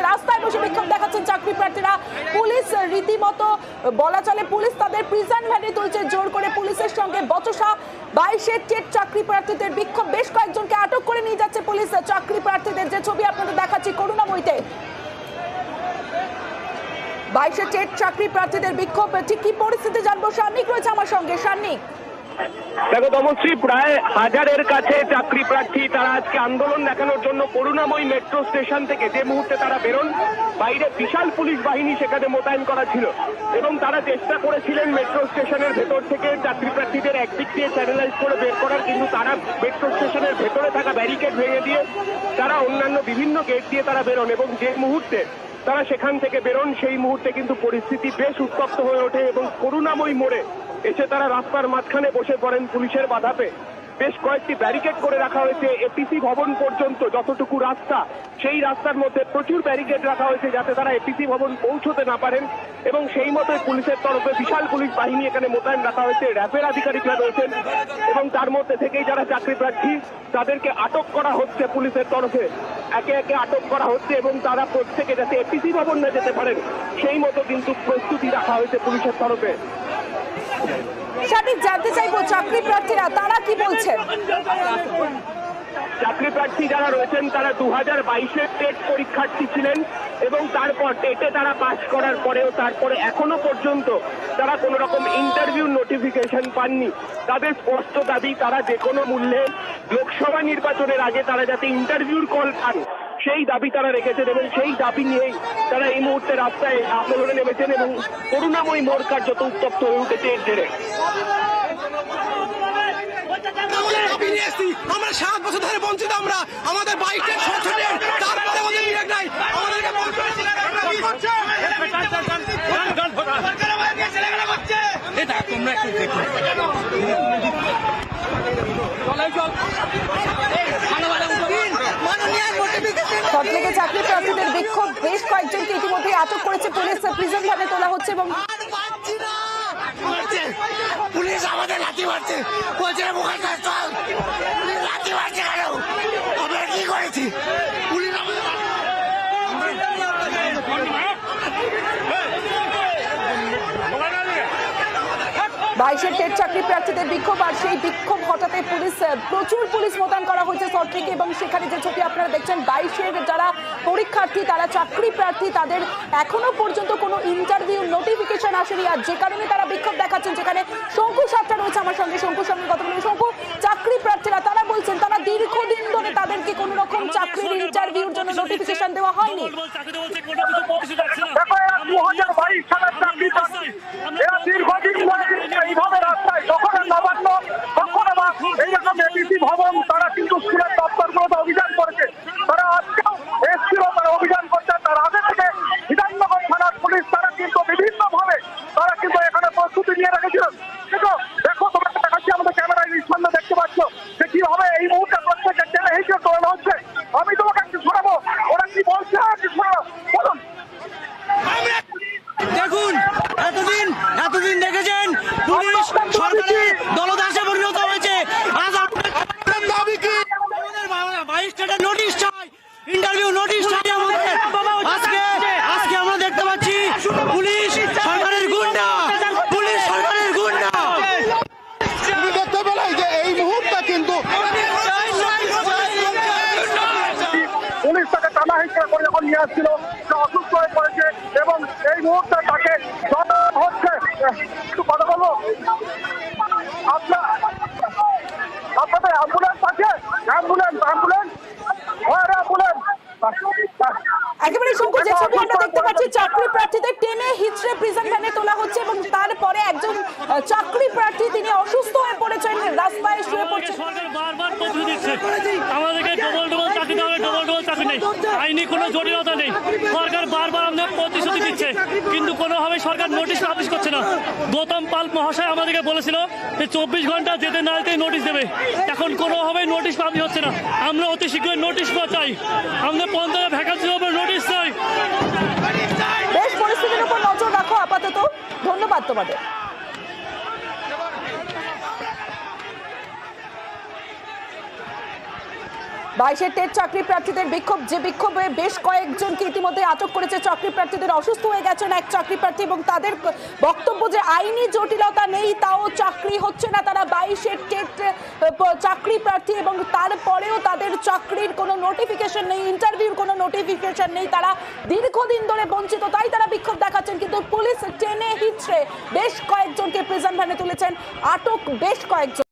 মুহূর্তে রাস্তায় বসে বিক্ষোভ দেখাচ্ছেন চাকরি প্রার্থীরা। পুলিশ রীতিমতো বলা চলে, পুলিশ তাদের প্রিজন ভ্যানে তুলছে, জোর করে পুলিশের সঙ্গে বচসা। বাইশের টেট চাকরি প্রার্থীদের বিক্ষোভ, বেশ কয়েকজনকে আটক করে নিয়ে যাচ্ছে পুলিশ। চাকরি প্রার্থীদের যে ছবি আপনাদের দেখাচ্ছি করুণা করুণাময়ীতে। বাইশে টেট চাকরি প্রার্থীদের বিক্ষোভ, ঠিক কি পরিস্থিতি জানব? সান্নিক রয়েছে আমার সঙ্গে। সান্নিক। দেখো তমশ্রী, প্রায় হাজারের কাছে চাকরি প্রার্থী তারা আজকে আন্দোলন দেখানোর জন্য করুণাময়ী মেট্রো স্টেশন থেকে যে মুহূর্তে তারা বেরোন, বাইরে বিশাল পুলিশ বাহিনী সেখানে মোতায়েন করা ছিল। এবং তারা চেষ্টা করেছিলেন মেট্রো স্টেশনের ভেতর থেকে চাকরি প্রার্থীদের একদিক দিয়ে চ্যানেলাইজ করে বের করার, কিন্তু তারা মেট্রো স্টেশনের ভেতরে থাকা ব্যারিকেড ভেঙে দিয়ে তারা অন্যান্য বিভিন্ন গেট দিয়ে তারা বেরোন এবং যে মুহূর্তে তারা সেখান থেকে বেরোন, সেই মুহূর্তে কিন্তু পরিস্থিতি বেশ উত্তপ্ত হয়ে ওঠে এবং করুণাময়ী মোড়ে এসে তারা রাস্তার মাঝখানে বসে পড়েন পুলিশের বাধাতে। বেশ কয়েকটি ব্যারিকেড করে রাখা হয়েছে। এপিসি ভবন পর্যন্ত যতটুকু রাস্তা, সেই রাস্তার মধ্যে প্রচুর ব্যারিকেড রাখা হয়েছে যাতে তারা এপিসি ভবন পৌঁছতে না পারেন এবং সেই মতোই পুলিশের তরফে বিশাল পুলিশ বাহিনী এখানে মোতায়েন রাখা হয়েছে। র্যাবের আধিকারিকরা রয়েছেন এবং তার মধ্যে থেকেই যারা চাকরি প্রার্থী তাদেরকে আটক করা হচ্ছে পুলিশের তরফে। একে একে আটক করা হচ্ছে এবং তারা প্রত্যেকে যাতে এপিসি ভবন না যেতে পারেন, সেই মতো কিন্তু প্রস্তুতি রাখা হয়েছে পুলিশের তরফে। সান্নিক জানতে চাইব চাকরি প্রার্থীরা, তারা কি বলছেন? চাকরি প্রার্থী যারা রয়েছেন, তারা দু হাজার বাইশের টেট পরীক্ষার্থী ছিলেন এবং তারপর টেটে তারা পাশ করার পরেও তারপরে এখনও পর্যন্ত তারা কোনো রকম ইন্টারভিউ নোটিফিকেশন পাননি। তাদের স্পষ্ট দাবি, তারা যে কোনো মূল্যে লোকসভা নির্বাচনের আগে তারা যাতে ইন্টারভিউর কল পান। সেই দাবি তারা রেখেছেন এবং সেই দাবি নিয়েই তারা এই মুহূর্তে রাস্তায় আন্দোলনে নেমেছেন এবং করুণাময়ী মোড় কার্যত উত্তপ্ত হয়ে উঠেছে এর জেরে। আমরা সাত বছর ধরে বঞ্চিত আমরা। আমাদের বাইকটা সংসদের তারপরে আমাদের নাই। আমাদেরকে এটা তোমরা একটু দেখো। সবথেকে চাকরি প্রার্থীদের বিক্ষোভ। বেশ কয়েকজনকে ইতিমধ্যে আটক করেছে পুলিশ। প্রিজন ভ্যানে তোলা হচ্ছে এবং পুলিশ আমাদের লাঠি মারছে। বলছে মুখের কাজ চল পুলিশ লাঠি মারছে কেন আমরা কি করেছি পুলিশ আমাদের বাইশের টেট চাকরি প্রার্থীদের বিক্ষোভ আর সেই বিক্ষোভ হঠাতে পুলিশ প্রচুর পুলিশ মোতায়েন করা হয়েছে সরকারিকে এবং সেখানে যে ছবি আপনারা দেখছেন বাইশের যারা পরীক্ষার্থী তারা চাকরি প্রার্থী তাদের এখনও পর্যন্ত কোনো ইন্টারভিউ নোটিফিকেশন আসেনি আর যে কারণে তারা বিক্ষোভ দেখাচ্ছেন যেখানে শঙ্কু সাতটা রয়েছে আমার সঙ্গে। শঙ্কুর সঙ্গে কথা বলব। শঙ্কু চাকরি প্রার্থীরা তারা বলছেন তারা দীর্ঘদিন ধরে তাদেরকে কোনো রকম চাকরির ইন্টারভিউর জন্য নোটিফিকেশন দেওয়া হয়নি দেখো এরা দু হাজার বাইশ সালের চাকরি প্রার্থী এরা দীর্ঘদিন ধরে এইভাবে রাস্তায় যখন নবান্ন তখন আবার এইরকম এবিসি ভবন তারা কিন্তু স্কুলের দপ্তরগুলোতে অভিযান করেছে তারা আজকেও এসছিল তারা অভিযান করছে তার আগে থেকে বিধাননগর থানার পুলিশ তারা কিন্তু বিভিন্ন ভাবে তারা কিন্তু এখানে প্রস্তুতি নিয়ে রেখেছিল দেখো দেখো তোমরা দেখাচ্ছি আমাদের ক্যামেরায় সামনে দেখতে পাচ্ছ যে কীভাবে এই মুহূর্তে প্রত্যেকের টেনে হিসেবে তোলানো হচ্ছে আমি তোমাকে একটু শোনাবো ওরা কি বলছে একটু শোনাবো বলুন দেখুন এতদিন এতদিন দেখেছেন পুলিশ সরকারের দলদাসে পরিণত হয়েছে আজ আপনাদের দাবি কি আমাদের বাইশ স্টেটের নোটিশ চাই ইন্টারভিউ নোটিশ চাই আমাদের আজকে আজকে আমরা দেখতে পাচ্ছি পুলিশ সরকারের গুন্ডা। পুলিশ সরকারের গুন্ডা। তুমি দেখতে পেলে যে এই মুহূর্তে কিন্তু পুলিশ তাকে টানা হিসেবে করে যখন নিয়ে আসছিল সে অসুস্থ হয়ে পড়েছে এবং এই মুহূর্তে তাকে হচ্ছে। একটু কথা বলব আপনার একেবারে শঙ্কু যে ছবি আমরা দেখতে পাচ্ছি চাকরি প্রার্থীদের টেনে হিচড়ে প্রিজন ভ্যানে তোলা হচ্ছে এবং তারপরে একজন চাকরি প্রার্থী তিনি অসুস্থ হয়ে পড়েছেন রাস্তায় শুয়ে পড়ছেন। সরকার বারবার পদ্ধতি দিচ্ছে। আমাদেরকে ডবল ডবল চাকরি দেওয়া হবে ডবল ডবল চাকরি নেই। আইনি কোনো জটিলতা নেই। সরকার বারবার আমাদের প্রতিশ্রুতি দিচ্ছে। কিন্তু কোনোভাবে সরকার নোটিশ পাবলিশ করছে না। গৌতম পাল মহাশয় আমাদেরকে বলেছিল যে চব্বিশ ঘণ্টা যেতে না যেতে নোটিশ দেবে। এখন কোনোভাবেই নোটিশ পাবলিশ হচ্ছে না। আমরা অতি শীঘ্রই নোটিশ চাই। আমাদের পঞ্চায়েত ভ্যাকান্সির উপরে নোটিশ চাই বেশ পরিস্থিতির উপর নজর রাখো আপাতত ধন্যবাদ তোমাদের। বাইশের টেট চাকরি প্রার্থীদের বিক্ষোভ, যে বিক্ষোভে বেশ কয়েকজনকে ইতিমধ্যে আটক করেছে চাকরি প্রার্থীদের, অসুস্থ হয়ে গেছেন এক চাকরি প্রার্থী এবং তাদের বক্তব্য যে আইনি জটিলতা নেই তাও চাকরি হচ্ছে না। তারা বাইশের টেট চাকরি প্রার্থী এবং তারপরেও তাদের চাকরির কোনো নোটিফিকেশন নেই ইন্টারভিউর কোনো নোটিফিকেশন নেই। তারা দীর্ঘদিন ধরে বঞ্চিত, তাই তারা বিক্ষোভ দেখাচ্ছেন। কিন্তু পুলিশ টেনে হিচড়ে বেশ কয়েকজনকে প্রিজন ভ্যানে তুলেছেন, আটক বেশ কয়েকজন।